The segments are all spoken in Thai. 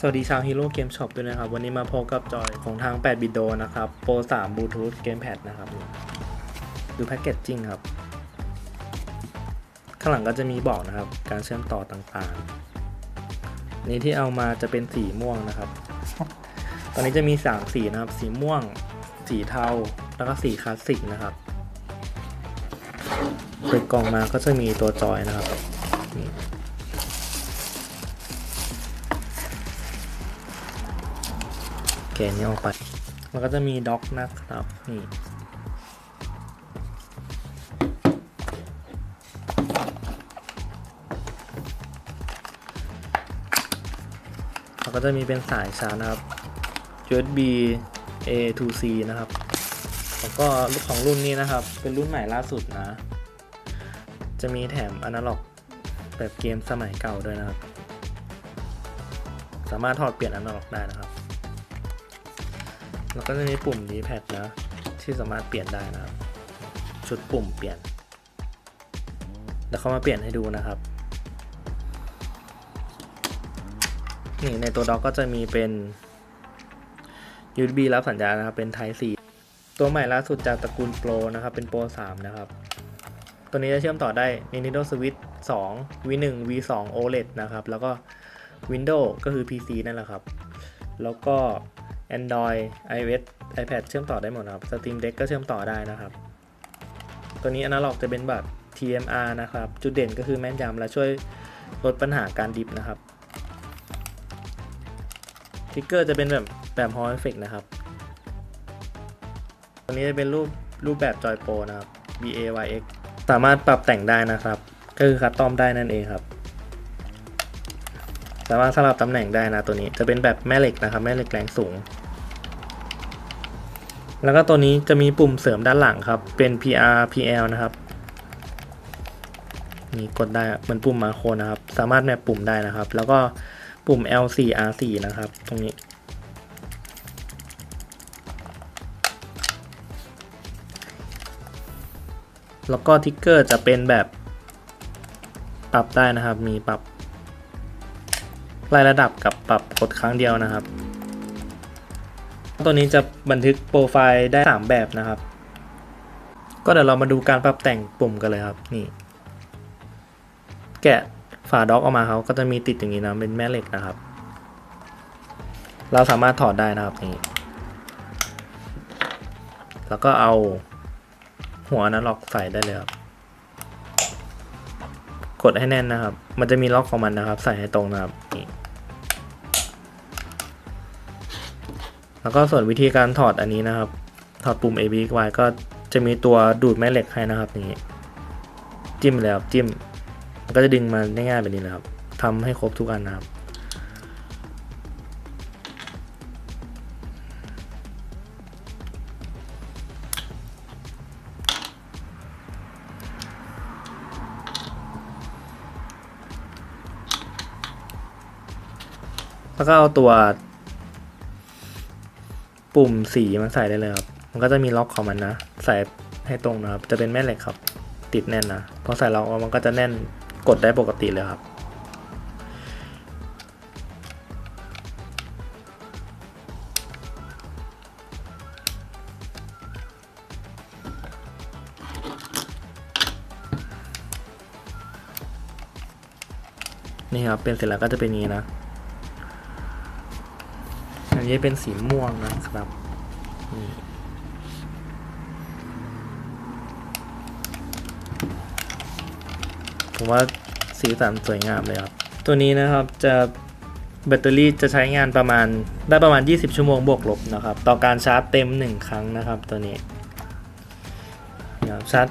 สวัสดีชาวฮีโร่เกมช็อปด้วยนะครับ วันนี้มาพบกับจอยของทาง 8 บิตโดนะครับ โปร 3 บลูทูธเกมแพดนะครับ ดูแพ็กเกจจริงครับ ข้างหลังก็จะมีบอกนะครับ การเชื่อมต่อต่างๆ นี้ที่เอามาจะเป็นสีม่วงนะครับ ตอนนี้จะมี 3 สีนะครับ สีม่วง สีเทา แล้วก็สีคลาสสิกนะครับเปิดกล่องมาก็จะมีตัวจอยนะครับ กะนี้ออกไปมันก็จะมีด็อกนะครับนี่แล้วก็จะมีเป็นสายชาร์จนะครับ USB A to C นะครับแล้วก็ของรุ่นนี้นะครับ เป็นรุ่นใหม่ล่าสุดนะ จะมีแถมอนาล็อกแบบเกมสมัยเก่าด้วยนะครับ สามารถถอดเปลี่ยนอนาล็อกได้นะครับ แล้วก็จะมีปุ่ม D pad นะที่สามารถเปลี่ยนได้นะครับ ชุดปุ่มเปลี่ยนแล้วเขามาเปลี่ยนให้ดูนะครับนี่ในตัวด็อกก็จะมีเป็น USB รับสัญญาณนะครับ เป็น Type C ตัวใหม่ล่าสุดจากตระกูล Pro นะครับ เป็น Pro 3 นะครับ ตัวนี้จะเชื่อมต่อได้ Nintendo Switch 2 V1 V2 OLED นะครับ แล้วก็ Windows ก็คือ PC นั่นแหละครับ แล้วก็ Android iOS iPad เชื่อมต่อได้หมดนะครับ Steam Deck ก็เชื่อมต่อได้นะครับ ตัวนี้ Analog จะเป็นแบบ TMR นะครับ จุดเด่นก็คือแม่นยำและช่วยลดปัญหาการดิฟนะครับทิกเกอร์จะเป็นแบบแบบ Hall Effect นะครับ ตัวนี้จะเป็นรูปรูปแบบจอยโปรนะครับ BAYX สามารถปรับแต่งได้นะครับ ก็คือคัสตอมได้นั่นเองครับ สามารถสลับตำแหน่งได้นะตัวนี้จะเป็นแบบแม่เหล็กนะครับ แม่เหล็กแรงสูง แล้วก็ตัวนี้จะมีปุ่มเสริมด้านหลังครับ เป็น PR PL นะครับ นี่กดได้เหมือนปุ่มมาโคนะครับ สามารถแมปปุ่มได้นะครับ แล้วก็ปุ่ม L4 R4 นะครับ ตรงนี้ แล้วก็ทิกเกอร์จะเป็นแบบปรับได้นะครับ มีปรับไล่ระดับกับปรับกดครั้งเดียวนะครับ ตัวนี้จะบันทึกโปรไฟล์ได้ 3 แบบนะครับ ก็เดี๋ยวเรามาดูการปรับแต่งปุ่มกันเลยครับนี่ แกะฝาด็อกออกมาเขาก็จะมีติดอย่างนี้นะเป็นแม่เหล็กนะครับ เราสามารถถอดได้นะครับนี่แล้วก็เอาหัวนั้นล็อกใส่ได้เลยครับ กดให้แน่นนะครับ มันจะมีล็อกของมันนะครับ ใส่ให้ตรงนะครับนี่ แล้วก็ส่วนวิธีการถอดอันนี้นะครับ ถอดปุ่ม A B X Y ก็จะมีตัวดูดแม่เหล็กให้นะครับนี้ จิ้มเลยครับจิ้ม มันก็จะดึงมาได้ง่ายแบบนี้นะครับทำให้ครบทุกอันนะครับแล้วก็เอาตัว ปุ่มสีมันใส่ได้เลยครับ มันก็จะมีล็อกของมันนะ ใส่ให้ตรงนะครับ จะเป็นแม่เหล็กครับ ติดแน่นนะ พอใส่ล็อกมันก็จะแน่น กดได้ปกติเลยครับ นี่ครับ เป็นเสร็จแล้วก็จะเป็นนี้นะ นี้เป็นสีม่วงนะครับนี่ผมว่าสีสันสวยงามเลยครับ ตัวนี้นะครับจะแบตเตอรี่จะใช้งานประมาณได้ประมาณ 20 ชั่วโมงบวกลบนะครับ ต่อการชาร์จเต็ม 1 ครั้งนะครับตัวนี้นะครับชาร์จ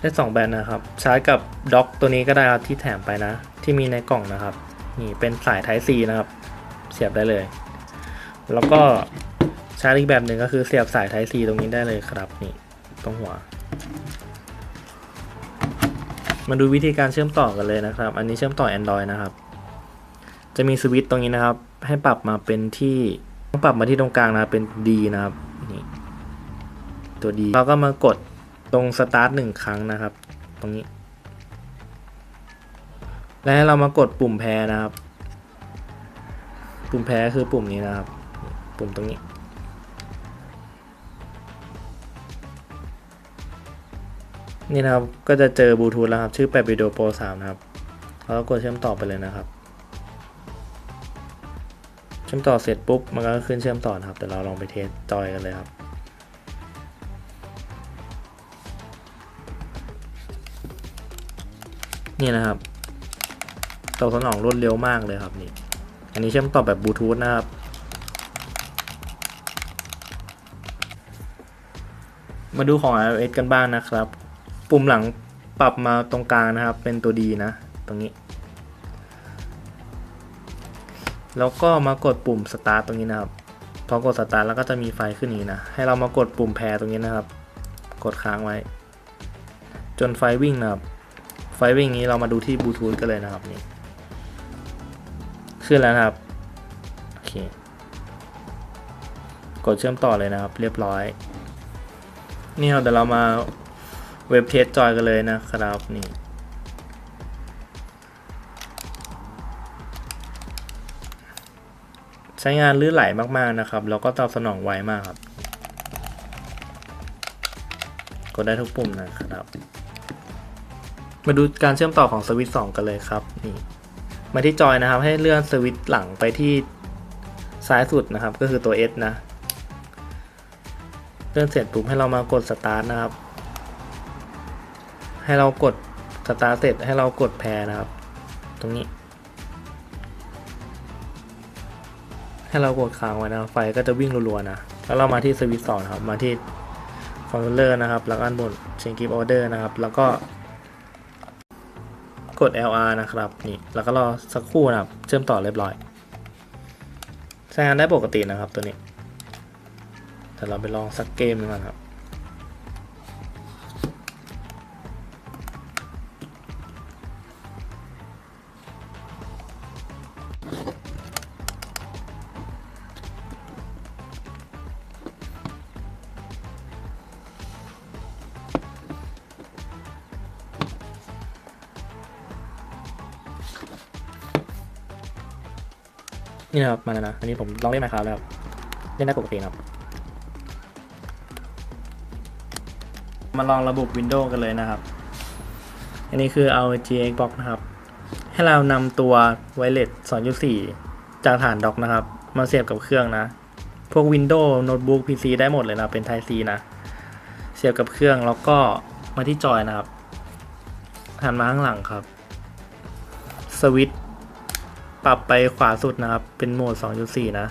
ได้2แบนนะครับ ชาร์จกับด็อกตัวนี้ก็ได้ครับที่แถมไปนะ ที่มีในกล่องนะครับ นี่เป็นสาย Type C นะครับ เสียบได้เลย แล้วก็ชาร์จอีกแบบหนึ่งก็คือเสียบสาย Type C ตรงนี้ได้เลยครับนี่ตรงหัว มาดูวิธีการเชื่อมต่อกันเลยนะครับ อันนี้เชื่อมต่อ Android นะครับ จะมีสวิตช์ตรงนี้นะครับ ให้ปรับมาเป็นที่ต้องปรับมาที่ตรงกลางนะเป็น D นะครับนี่ตัว D เราก็มากดตรงสตาร์ทหนึ่งครั้งนะครับ ตรงนี้ และให้เรามากดปุ่มแพรนะครับ ปุ่มแพ้คือปุ่มนี้นะครับ ปุ่มตรงนี้ นี่นะครับ ก็จะเจอบลูทูธแล้วครับ ชื่อแปดวิดีโอโปร3นะครับ แล้วก็กดเชื่อมต่อไปเลยนะครับ เชื่อมต่อเสร็จปุ๊บ มันก็ขึ้นเชื่อมต่อนะครับ แต่เราลองไปเทสจอยกันเลยครับนี่นะครับตอบสนองรวดเร็วมากเลยครับนี่ อันนี้เชื่อมต่อแบบบลูทูธนะครับ มาดูของ iOS กันบ้างนะครับ ปุ่มหลังปรับมาตรงกลางนะครับ เป็นตัวดีนะ ตรงนี้ แล้วก็มากดปุ่ม start ตรงนี้นะครับ พอกด start แล้วก็จะมีไฟขึ้นนี้นะ ให้เรามากดปุ่มแพรตรงนี้นะครับ กดค้างไว้ จนไฟวิ่งนะครับ ไฟวิ่งนี้เรามาดูที่บลูทูธกันเลยนะครับนี่ ขึ้นแล้วนะครับ โอเค กดเชื่อมต่อเลยนะครับ เรียบร้อย นี่ครับเดี๋ยวเรามาเว็บเทสจอยกันเลยนะครับนี่ใช้งานลื่นไหลมากๆนะครับ แล้วก็ตอบสนองไวมากครับ กดได้ทุกปุ่มนะครับ มาดูการเชื่อมต่อของสวิตช์2กันเลยครับนี่มาที่จอยนะครับ ให้เลื่อนสวิตช์หลังไปที่ซ้ายสุดนะครับ ก็คือตัว S นะ เลื่อนเสร็จปุ๊บให้เรามากดสตาร์ทนะครับ ให้เรากดสตาร์ทเสร็จให้เรากดแพรนะครับ ตรงนี้ ให้เรากดค้างไว้นะไฟก็จะวิ่งรัวๆนะ แล้วเรามาที่สวิตช์สองนะครับ มาที่คอนโทรลเลอร์นะครับ แล้วก็อันบนเชนกิฟออเดอร์นะครับ แล้วก็กด LR นะครับนี่แล้วก็รอสักครู่นะครับ เชื่อมต่อเรียบร้อยใช้งานได้ปกตินะครับตัวนี้ แต่เราไปลองสักเกมหนึงก่อนครับนี่นะครับมาแล้วนะ อันนี้ผมลองเล่นมาครับแล้ว เล่นได้ปกตินะครับ มาลองระบบ Windows กันเลยนะครับ อันนี้คือเอา GXbox นะครับ ให้เรานำตัว Wireless 2.4 จากฐานด็อกนะครับ มาเสียบกับเครื่องนะ พวก Windows Notebook PC ได้หมดเลยนะ เป็น Type C นะ เสียบกับเครื่องแล้วก็มาที่จอยนะครับหันมาข้างหลังครับ สวิตช์ปรับไปขวาสุดนะครับ เป็นโหมด 2.4 นะ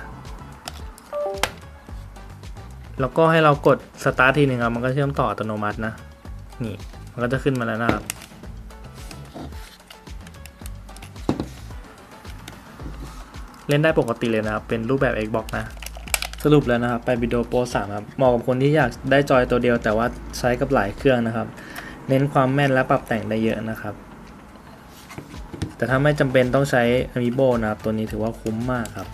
แล้วก็ให้เรากดสตาร์ททีหนึ่งครับมันก็เชื่อมต่ออัตโนมัตินะนี่มันก็จะขึ้นมาแล้วนะครับเล่นได้ปกติเลยนะครับ เป็นรูปแบบ Xbox นะ สรุปแล้วนะครับ ไปวิดีโอโปร3ครับ เหมาะกับคนที่อยากได้จอยตัวเดียว แต่ว่าใช้กับหลายเครื่องนะครับ เน้นความแม่นและปรับแต่งได้เยอะนะครับ แต่ถ้าไม่จำเป็นต้องใช้ Amiibo นะครับ ตัวนี้ถือว่าคุ้มมากครับ